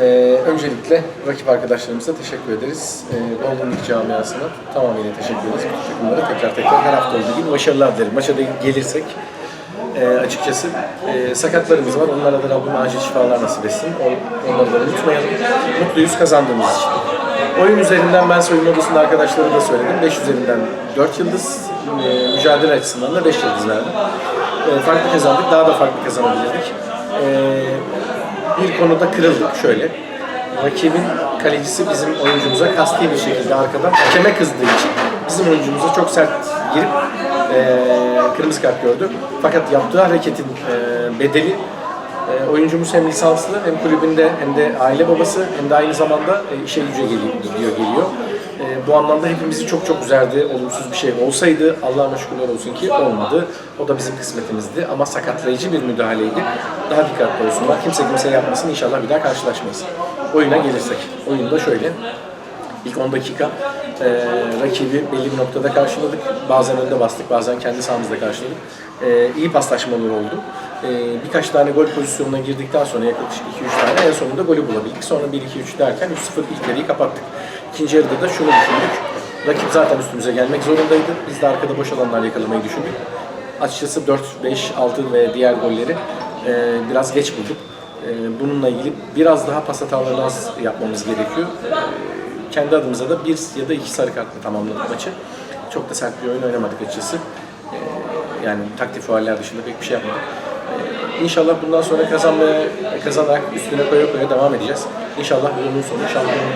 Ee, öncelikle rakip arkadaşlarımıza teşekkür ederiz. Ee, League camiasına tamamıyla teşekkür ederiz. Takımlara tekrar tekrar her hafta olduğu gibi başarılar dilerim. Maça da gelirsek e, açıkçası e, sakatlarımız var. Onlara da Rabbim acil şifalar nasip etsin. On- Onları da unutmayalım. Mutluyuz kazandığımız için. Oyun üzerinden ben soyunma odasında arkadaşlara da söyledim. 5 üzerinden 4 yıldız, e, mücadele açısından da 5 yıldız verdim. E, farklı kazandık, daha da farklı kazanabilirdik. E, bir konuda kırıldık şöyle. Rakibin kalecisi bizim oyuncumuza kasti bir şekilde arkadan hakeme kızdığı için bizim oyuncumuza çok sert girip kırmızı kart gördü. Fakat yaptığı hareketin bedeli eee, oyuncumuz hem lisanslı hem kulübünde hem de aile babası hem de aynı zamanda e, işe güce geliyor, gidiyor geliyor. E, bu anlamda hepimizi çok çok üzerdi. Olumsuz bir şey olsaydı Allah'a şükürler olsun ki olmadı. O da bizim kısmetimizdi ama sakatlayıcı bir müdahaleydi. Daha dikkatli olsunlar. Kimse kimse yapmasın. İnşallah bir daha karşılaşmayız. Oyuna gelirsek. Oyunda şöyle. İlk 10 dakika e, rakibi belli bir noktada karşıladık. Bazen önde bastık, bazen kendi sahamızda karşıladık. E, iyi paslaşmalar oldu. E, birkaç tane gol pozisyonuna girdikten sonra yaklaşık 2-3 tane en sonunda golü bulabildik. Sonra 1-2-3 derken 3-0 ilk yarıyı kapattık. İkinci yarıda da şunu düşündük. Rakip zaten üstümüze gelmek zorundaydı. Biz de arkada boş alanlar yakalamayı düşündük. Açıkçası 4, 5, 6 ve diğer golleri e, biraz geç bulduk. E, bununla ilgili biraz daha pas hatalarını az yapmamız gerekiyor. E, kendi adımıza da bir ya da iki sarı kartla tamamladık maçı. Çok da sert bir oyun oynamadık açıkçası. Ee, yani taktik fauller dışında pek bir şey yapmadık. Ee, İnşallah bundan sonra kazanmaya, kazanarak üstüne koya koya devam edeceğiz. İnşallah yolun sonu şampiyon